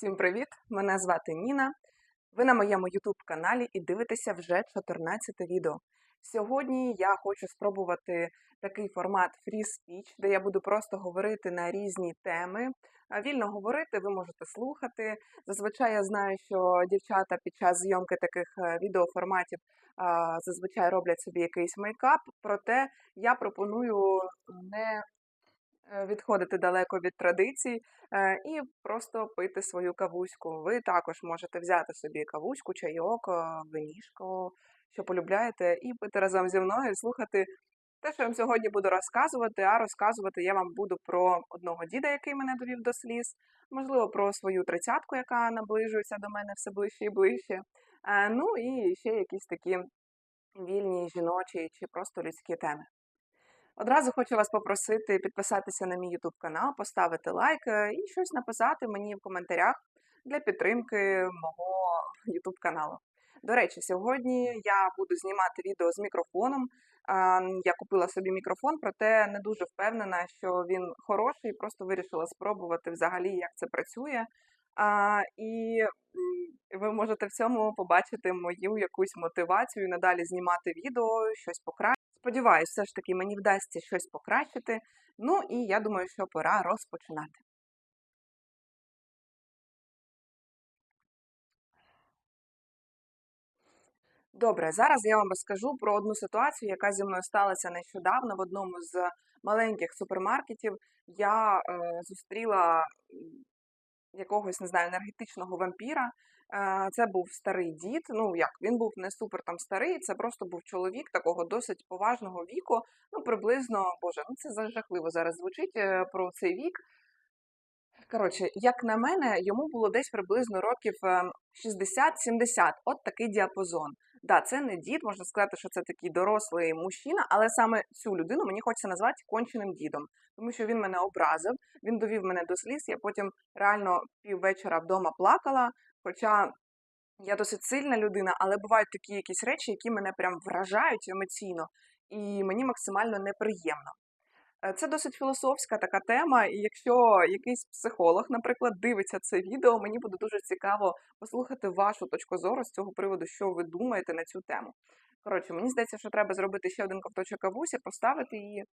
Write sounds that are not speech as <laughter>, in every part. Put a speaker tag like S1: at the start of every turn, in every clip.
S1: Всім привіт! Мене звати Ніна. Ви на моєму YouTube каналі і дивитеся вже 14 відео. Сьогодні я хочу спробувати такий формат Free Speech, де я буду просто говорити на різні теми. Вільно говорити, ви можете слухати. Зазвичай я знаю, що дівчата під час зйомки таких е, відеоформатів зазвичай роблять собі якийсь мейкап, проте я пропоную не відходити далеко від традицій е, і просто пити свою кавуську. Ви також можете взяти собі кавуську, чайок, е, винішко, що полюбляєте, і пити разом зі мною, слухати те, що я вам сьогодні буду розказувати. А розказувати я вам буду про одного діда, який мене довів до сліз, можливо, про свою тридцятку, яка наближується до мене все ближче і ближче. Е, Ну і ще якісь такі вільні жіночі чи просто людські теми. Одразу хочу вас попросити підписатися на мій YouTube канал, поставити лайк е, і щось написати мені в коментарях для підтримки мого YouTube каналу. До речі, сьогодні я буду знімати відео з мікрофоном. Я купила собі мікрофон, проте не дуже впевнена, що він хороший. Просто вирішила спробувати взагалі, як це працює. І ви можете в цьому побачити мою якусь мотивацію надалі знімати відео, щось покращити. Сподіваюсь, все ж таки мені вдасться щось покращити. Ну і я думаю, що пора розпочинати. Добре, зараз я вам розкажу про одну ситуацію, яка зі мною сталася нещодавно в одному з маленьких супермаркетів. Я е, зустріла якогось, не знаю, енергетичного вампіра. Е, Це був старий дід. Ну як він був не супер там старий, це просто був чоловік такого досить поважного віку. Ну, приблизно, боже, ну це жахливо зараз звучить е, про цей вік. Коротше, як на мене, йому було десь приблизно років ем, 60-70, от такий діапазон. Да, це не дід, можна сказати, що це такий дорослий мужчина, але саме цю людину мені хочеться назвати конченим дідом, тому що він мене образив, він довів мене до сліз. Я потім реально піввечора вдома плакала. Хоча я досить сильна людина, але бувають такі якісь речі, які мене прям вражають емоційно, і мені максимально неприємно. Е, Це досить філософська така тема, і якщо якийсь психолог, наприклад, дивиться це відео, мені буде дуже цікаво послухати вашу точку зору з цього приводу, що ви думаєте на цю тему. Коротше, мені здається, що треба зробити ще один ковточок кавусі, поставити її.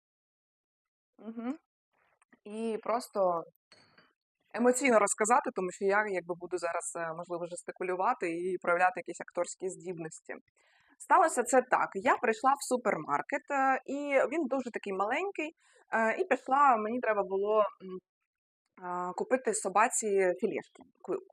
S1: Угу. І просто емоційно розказати, тому що я якби буду зараз, е, можливо, жестикулювати і проявляти якісь акторські здібності. Сталося це так. Я прийшла в супермаркет, е, і він дуже такий маленький. е, І пішла, мені треба було купити собаці філішки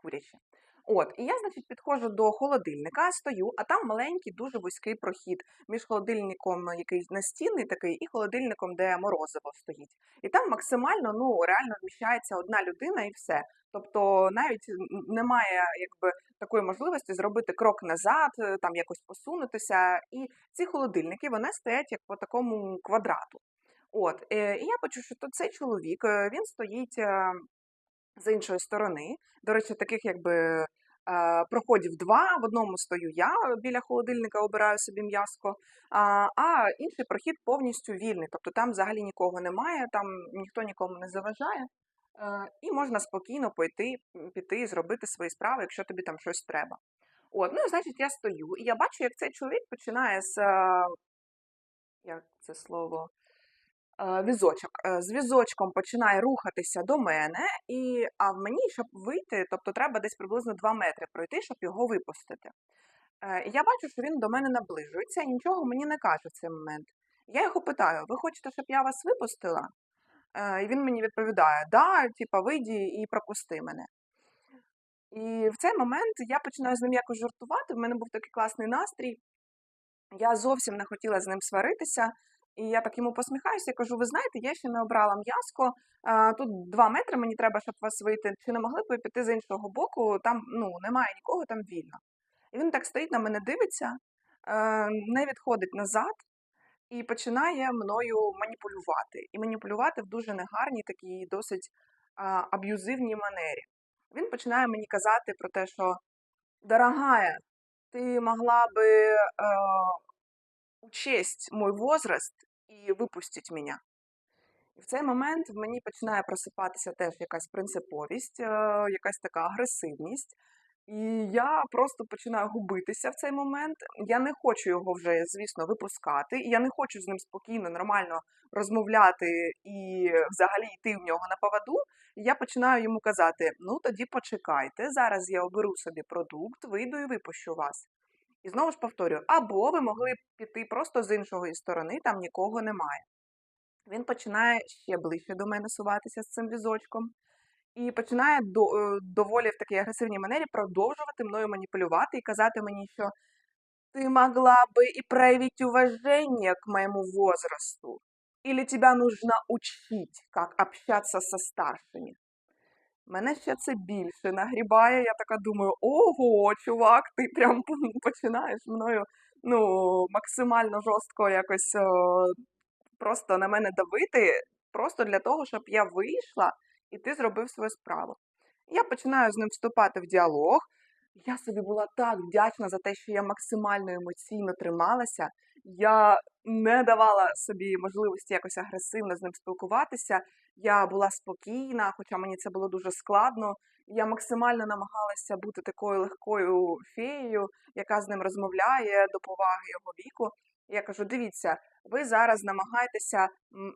S1: курячі. От, і я, значить, підходжу до холодильника, стою, а там маленький, дуже вузький прохід між холодильником, який настінний такий, і холодильником, де морозиво стоїть. І там максимально ну реально вміщається одна людина і все. Тобто навіть немає якби такої можливості зробити крок назад, е, там якось посунутися. І ці холодильники вони стоять як по такому квадрату. От, е, і я бачу, що цей чоловік е, він стоїть е, з іншої сторони. До речі, таких якби е, проходів два. В одному стою я біля холодильника, обираю собі м'яско, а, інший прохід повністю вільний. Тобто там взагалі нікого немає, там ніхто нікому не заважає. Е, І можна спокійно пойти, піти і зробити свої справи, якщо тобі там щось треба. От, ну, значить, я стою, і я бачу, як цей чоловік починає з е, як це слово, візочок. е, З візочком починає рухатися до мене, і, а в мені, щоб вийти, тобто треба десь приблизно 2 метри пройти, щоб його випустити. Е, Я бачу, що він до мене наближується і нічого мені не каже в цей момент. Я його питаю: ви хочете, щоб я вас випустила? Е, І він мені відповідає: Да, типа, вийди і пропусти мене. І в цей момент я починаю з ним якось жартувати. В мене був такий класний настрій. Я зовсім не хотіла з ним сваритися, і я так йому посміхаюся і кажу: ви знаєте, я ще не обрала м'яско. а, Тут два метри, мені треба, щоб вас вийти. Чи не могли б ви піти з іншого боку? Там ну немає нікого, там вільно. І він так стоїть на мене, дивиться, е, не відходить назад і починає мною маніпулювати. І маніпулювати в дуже негарній, такій досить а, аб'юзивній манері. Він починає мені казати про те, що дорогая, ты могла бы э, учесть мой возраст и выпустить меня. І в цей момент в мені починає просипатися теж якась принциповість, е, якась така агресивність. І я просто починаю губитися в цей момент. Я не хочу його вже, звісно, випускати. І я не хочу з ним спокійно, нормально розмовляти і взагалі йти в нього на поводу. І я починаю йому казати: ну тоді почекайте, зараз я оберу собі продукт, вийду і випущу вас. І знову ж повторюю, або ви могли б піти просто з іншої сторони, там нікого немає. Він починає ще ближче до мене суватися з цим візочком і починає до, е, доволі в такій агресивній манері продовжувати мною маніпулювати і казати мені, що ти могла би і проявить уважение к моему возрасту, или тебя нужно учить, як общаться со старшими. Мене ще це більше нагрібає. Я така думаю, ого, чувак, ти прям <laughs> починаєш мною ну, максимально жорстко якось о, просто на мене давити, просто для того, щоб я вийшла і ти зробив свою справу. Я починаю з ним вступати в діалог. Я собі була так вдячна за те, що я максимально емоційно трималася. Я не давала собі можливості якось агресивно з ним спілкуватися. Я була спокійна, хоча мені це було дуже складно. Я максимально намагалася бути такою легкою феєю, яка з ним розмовляє до поваги його віку. Я кажу: дивіться, ви зараз намагаєтеся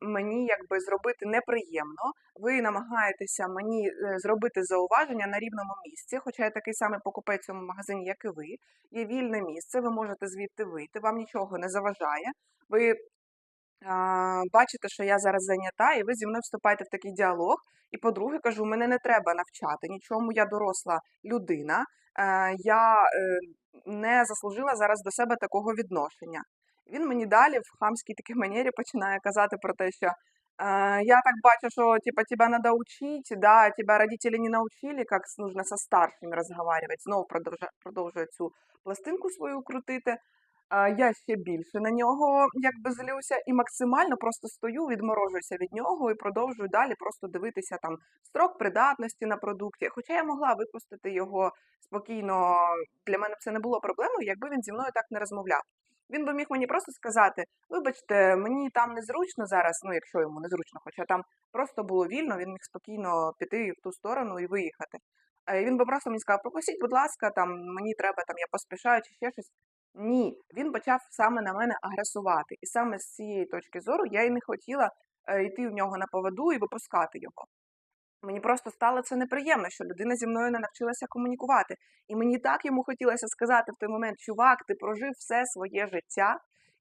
S1: мені якби зробити неприємно. Ви намагаєтеся мені е, зробити зауваження на рівному місці, хоча я такий самий покупець у цьому магазині, як і ви. Є вільне місце, ви можете звідти вийти, вам нічого не заважає. Ви бачите, що я зараз зайнята, і ви зі мною вступаєте в такий діалог. І по-друге, кажу, мене не треба навчати нічому, я доросла людина. Е, я е, не заслужила зараз до себе такого відношення. Він мені далі в хамській такій манері починає казати про те, що е, я так бачу, що типа, тебе треба учити, да, тебе родителі не научили, як нужно со старшими розмовляти. Знову продовжує, продовжує цю пластинку свою крутити. Е, я ще більше на нього якби злюся і максимально просто стою, відморожуюся від нього і продовжую далі просто дивитися там строк придатності на продукті. Хоча я могла випустити його спокійно, для мене це не було проблемою, якби він зі мною так не розмовляв. Він би міг мені просто сказати: вибачте, мені там незручно зараз, ну якщо йому незручно, хоча там просто було вільно, він міг спокійно піти в ту сторону і виїхати. Він би просто мені сказав, пропустіть, будь ласка, там мені треба, там я поспішаю чи ще щось. Ні, він почав саме на мене агресувати. І саме з цієї точки зору я і не хотіла е, йти в нього на поводу і випускати його. Мені просто стало це неприємно, що людина зі мною не навчилася комунікувати. І мені так йому хотілося сказати в той момент, чувак, ти прожив все своє життя,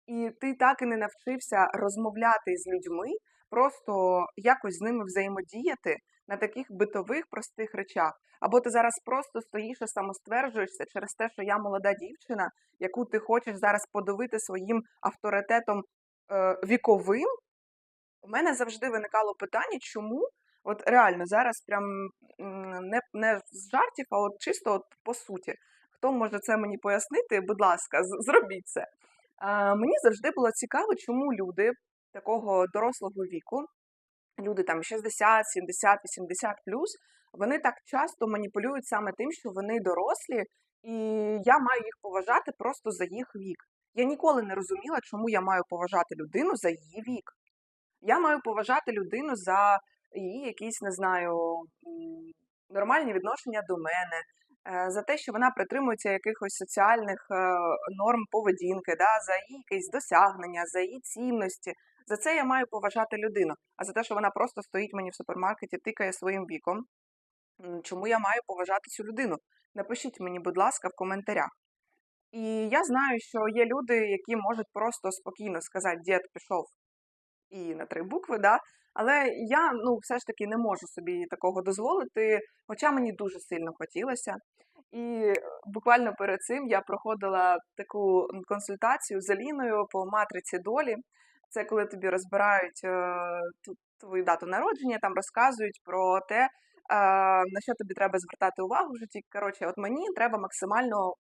S1: і ти так і не навчився розмовляти з людьми, просто якось з ними взаємодіяти на таких битових простих речах. Або ти зараз просто стоїш і самостверджуєшся через те, що я молода дівчина, яку ти хочеш зараз подавити своїм авторитетом е, віковим. У мене завжди виникало питання, чому От реально зараз прям не не з жартів, а от чисто от по суті. Хто може це мені пояснити? Будь ласка, зробіть це. А, Мені завжди було цікаво, чому люди такого дорослого віку, люди там 60, 70, 80 плюс, вони так часто маніпулюють саме тим, що вони дорослі, і я маю їх поважати просто за їх вік. Я ніколи не розуміла, чому я маю поважати людину за її вік. Я маю поважати людину за її якісь, не знаю, нормальні відношення до мене, е, за те, що вона притримується якихось соціальних е, норм поведінки, да, за її якісь досягнення, за її цінності. За це я маю поважати людину. А за те, що вона просто стоїть мені в супермаркеті, тикає своїм віком. Чому я маю поважати цю людину? Напишіть мені, будь ласка, в коментарях. І я знаю, що є люди, які можуть просто спокійно сказати, дід пішов і на три букви, да, але я ну, все ж таки не можу собі такого дозволити, хоча мені дуже сильно хотілося. І буквально перед цим я проходила таку консультацію з Аліною по матриці долі. Це коли тобі розбирають е, твою дату народження, там розказують про те, на що тобі треба звертати увагу в житті. Коротше, от мені треба максимально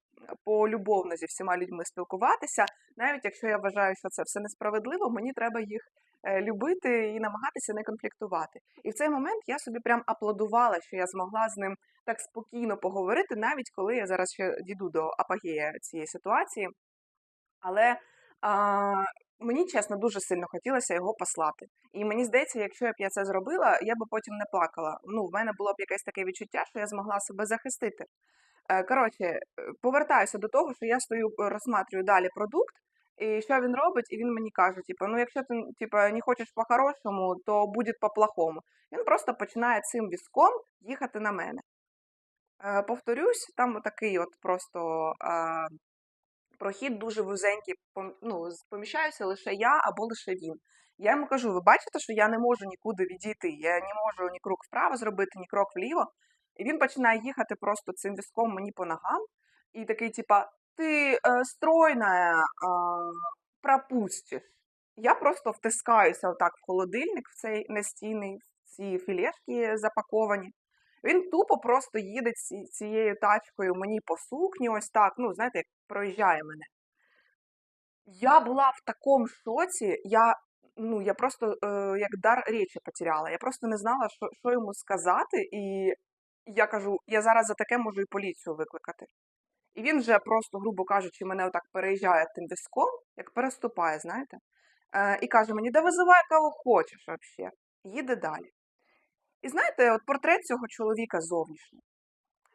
S1: полюбовно зі всіма людьми спілкуватися, навіть якщо я вважаю, що це все несправедливо, мені треба їх е, любити і намагатися не конфліктувати. І в цей момент я собі прям аплодувала, що я змогла з ним так спокійно поговорити, навіть коли я зараз ще дійду до апогея цієї ситуації. Але а, мені, чесно, дуже сильно хотілося його послати. І мені здається, якщо б я це зробила, я би потім не плакала. Ну, в мене було б якесь таке відчуття, що я змогла себе захистити. Е, Коротше, е, повертаюся до того, що я стою, е, розсматрюю далі продукт, і що він робить, і він мені каже: типу, ну якщо ти типу, не хочеш по-хорошому, то буде по-плохому. Він просто починає цим візком їхати на мене. Повторюсь, там такий от просто прохід дуже вузенький, ну, поміщаюся лише я або лише він. Я йому кажу: ви бачите, що я не можу нікуди відійти, я не можу ні крок вправо зробити, ні крок вліво. І він починає їхати просто цим візком мені по ногам, і такий, типа, ти е, стройна, а, пропустиш. Я просто втискаюся отак в холодильник, в цей настійний, в ці філешки запаковані. Він тупо просто їде цією тачкою мені по сукні, ось так, ну, знаєте, як проїжджає мене. Я була в такому шоці, я, ну, я просто е, як дар речі потеряла. Я просто не знала, що, що йому сказати, і я кажу, я зараз за таке можу і поліцію викликати. І він вже просто, грубо кажучи, мене отак переїжджає тим візком, як переступає, знаєте, е, і каже мені, да визивай кого хочеш взагалі. Їде далі. І знаєте, от портрет цього чоловіка зовнішній.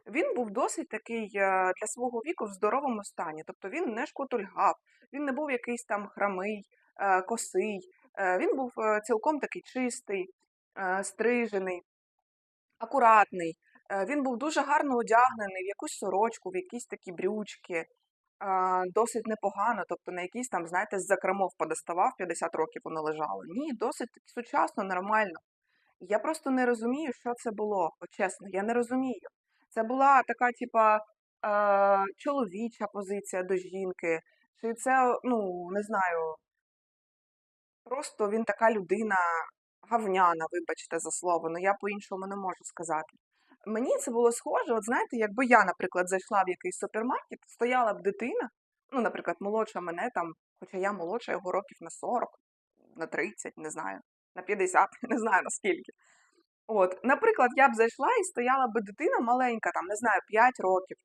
S1: Він був досить такий е, для свого віку в здоровому стані. Тобто він не шкутульгав, він не був якийсь там храмий, е, косий. Е, Він був цілком такий чистий, стрижений, акуратний. Він був дуже гарно одягнений в якусь сорочку, в якісь такі брючки. Досить непогано, тобто на якісь там, знаєте, з закромов подоставав 50 років воно лежало. Ні, досить сучасно, нормально. Я просто не розумію, що це було. Чесно, я не розумію. Це була така, типа, е, чоловіча позиція до жінки, чи це, ну, не знаю, просто він така людина гавняна, вибачте за слово, ну я по-іншому не можу сказати. Мені це було схоже, от знаєте, якби я, наприклад, зайшла в якийсь супермаркет, стояла б дитина, ну, наприклад, молодша мене там, хоча я молодша його років на 40, на 30, не знаю, на 50, <laughs> не знаю наскільки. От, наприклад, я б зайшла і стояла би дитина маленька, там, не знаю, 5 років.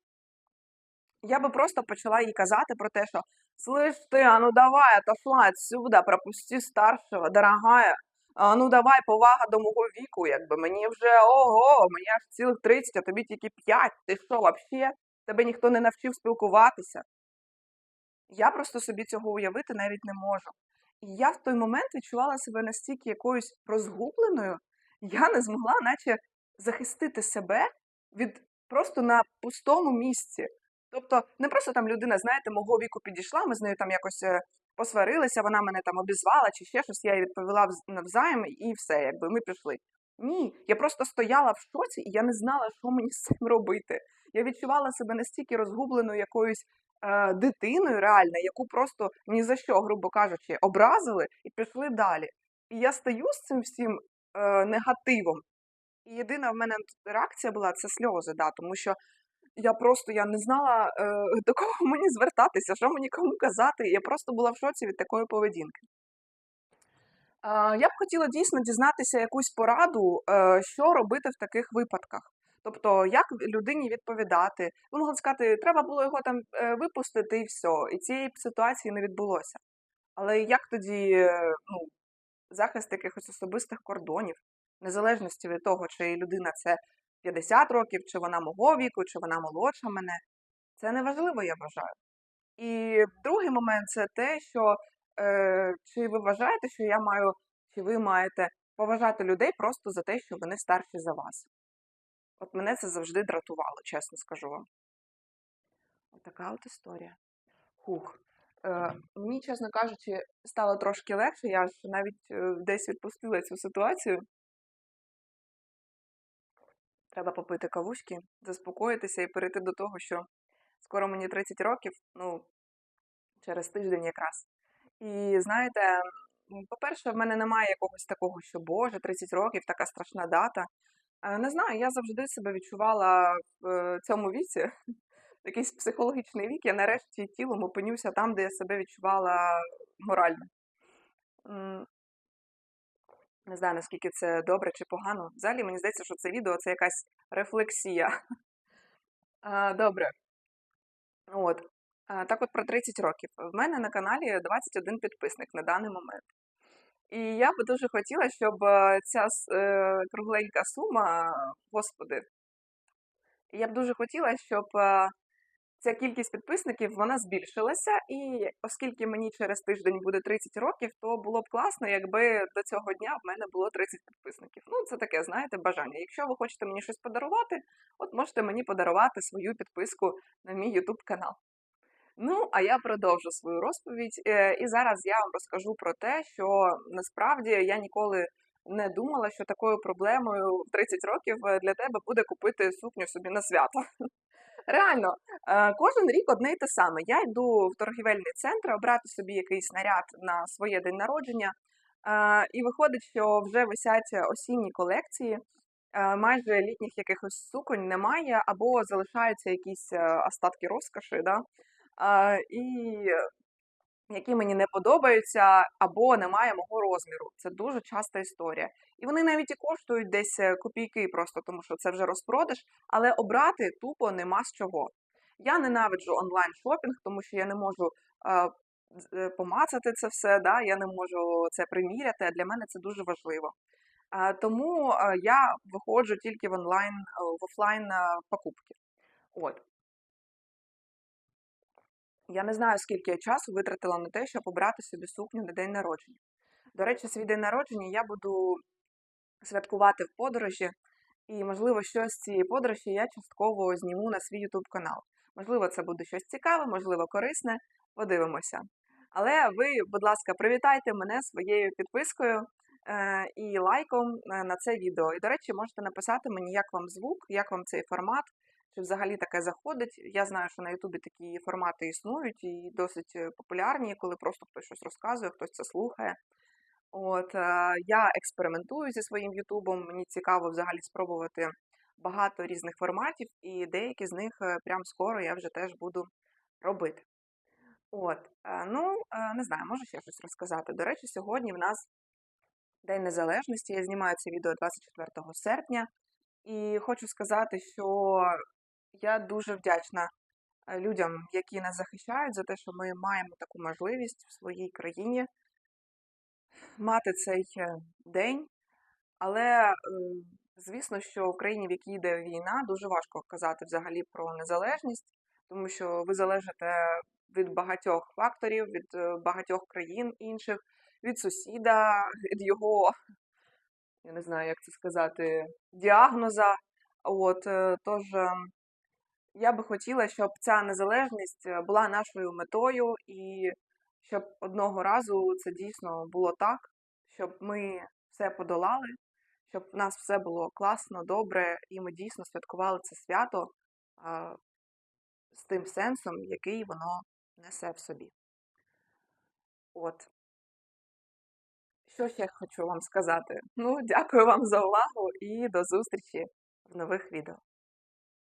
S1: Я би просто почала їй казати про те, що «Слышь ти, а ну давай, отошла отсюда, пропусти старшого, дорогая, а ну давай, повага до мого віку, якби мені вже ого, мені аж цілих 30, а тобі тільки 5. Ти що, вообще? Тебе ніхто не навчив спілкуватися. Я просто собі цього уявити навіть не можу. Я в той момент відчувала себе настільки якоюсь розгубленою, я не змогла, наче захистити себе від просто на пустому місці. Тобто, не просто там людина, знаєте, мого віку підійшла, ми з нею там якось е, посварилися, вона мене там обізвала чи ще щось, я їй відповіла вз- навзаєм, і все, якби ми пішли. Ні, я просто стояла в шоці, і я не знала, що мені з цим робити. Я відчувала себе настільки розгубленою якоюсь дитиною, реально, яку просто ні за що, грубо кажучи, образили і пішли далі. І я стою з цим всім е, негативом. І єдина в мене реакція була це сльози, да, тому що я просто я не знала, е, <laughs> до кого мені звертатися, що мені кому казати. Я просто була в шоці від такої поведінки. А, Я б хотіла дійсно дізнатися якусь пораду, е, що робити в таких випадках. Тобто, як людині відповідати. Ви могли сказати, треба було його там е, випустити і все, і цієї ситуації не відбулося. Але як тоді е, ну, захист якихось особистих кордонів, незалежності від того, чи людина це 50 років, чи вона мого віку, чи вона молодша мене, це неважливо, я вважаю. І другий момент це те, що е, чи ви вважаєте, що я маю, чи ви маєте поважати людей просто за те, що вони старші за вас. От мене це завжди дратувало, чесно скажу вам. От така от історія. Хух. Е, мені, чесно кажучи, стало трошки легше, я ж навіть е, десь відпустила цю ситуацію. Треба попити кавушки, заспокоїтися і перейти до того, що скоро мені 30 років, ну, через тиждень якраз. І знаєте, по-перше, в мене немає якогось такого, що Боже, 30 років, така страшна дата. Е, Не знаю, я завжди себе відчувала в е, цьому віці, <laughs> якийсь психологічний вік. Я нарешті тілом опинюся там, де я себе відчувала морально. Не знаю, наскільки це добре чи погано. Взагалі, мені здається, що це відео це якась рефлексія. <laughs> Добре. От. Е, Так от про 30 років. В мене на каналі 21 підписник на даний момент. І я би дуже хотіла, щоб е, ця е, кругленька сума, господи, я б дуже хотіла, щоб е, ця кількість підписників вона збільшилася. І оскільки мені через тиждень буде 30 років, то було б класно, якби до цього дня в мене було 30 підписників. Ну, це таке, знаєте, бажання. Якщо ви хочете мені щось подарувати, от можете мені подарувати свою підписку на мій YouTube канал. Ну, а я продовжу свою розповідь. Е, І зараз я вам розкажу про те, що насправді я ніколи не думала, що такою проблемою в 30 років е, для тебе буде купити сукню собі на свято. Реально, е, кожен рік одне й те саме. Я йду в торгівельний центр обрати собі якийсь наряд на своє день народження, і виходить, що вже висять осінні колекції. Майже літніх якихось суконь немає, або залишаються якісь остатки розкоші, да? І які мені не подобаються, або немає мого розміру. Це дуже часта історія. І вони навіть і коштують десь е, копійки, просто тому що це вже розпродаж, але обрати тупо нема з чого. Я ненавиджу онлайн шопінг, тому що я не можу е, помацати це все, да? я не можу це приміряти, а для мене це дуже важливо. Е, Тому я виходжу тільки в онлайн, е, в офлайн е, покупки. От. Я не знаю, скільки я часу витратила на те, щоб обрати собі сукню на день народження. До речі, свій день народження я буду святкувати в подорожі, і, можливо, щось з цієї подорожі я частково зніму на свій YouTube канал. Можливо, це буде щось цікаве, можливо, корисне. Подивимося. Але ви, будь ласка, привітайте мене своєю підпискою е, і лайком е, на це відео. І, до речі, можете написати мені, як вам звук, як вам цей формат, чи взагалі таке заходить. Я знаю, що на Ютубі такі формати існують і досить е, популярні, коли просто хтось щось розказує, хтось це слухає. От е, я експериментую зі своїм Ютубом. Мені цікаво взагалі спробувати багато різних форматів, і деякі з них е, прям скоро я вже теж буду робити. От, ну не знаю, можу ще щось розказати. До речі, сьогодні в нас День Незалежності. Я знімаю це відео 24 серпня, і хочу сказати, що я дуже вдячна людям, які нас захищають, за те, що ми маємо таку можливість в своїй країні мати цей е, день. Але е, звісно, що в країні, в якій йде війна, дуже важко казати взагалі про незалежність, тому що ви залежите від багатьох факторів, від е, багатьох країн інших, від сусіда, від його, я не знаю, як це сказати, діагноза. От, тож е, я би хотіла, щоб ця незалежність е, була нашою метою, і щоб одного разу це дійсно було так, щоб ми все подолали, щоб в нас все було класно, добре, і ми дійсно святкували це свято а, з тим сенсом, який воно несе в собі. От. Що ще хочу вам сказати? Ну, дякую вам за увагу і до зустрічі в нових відео.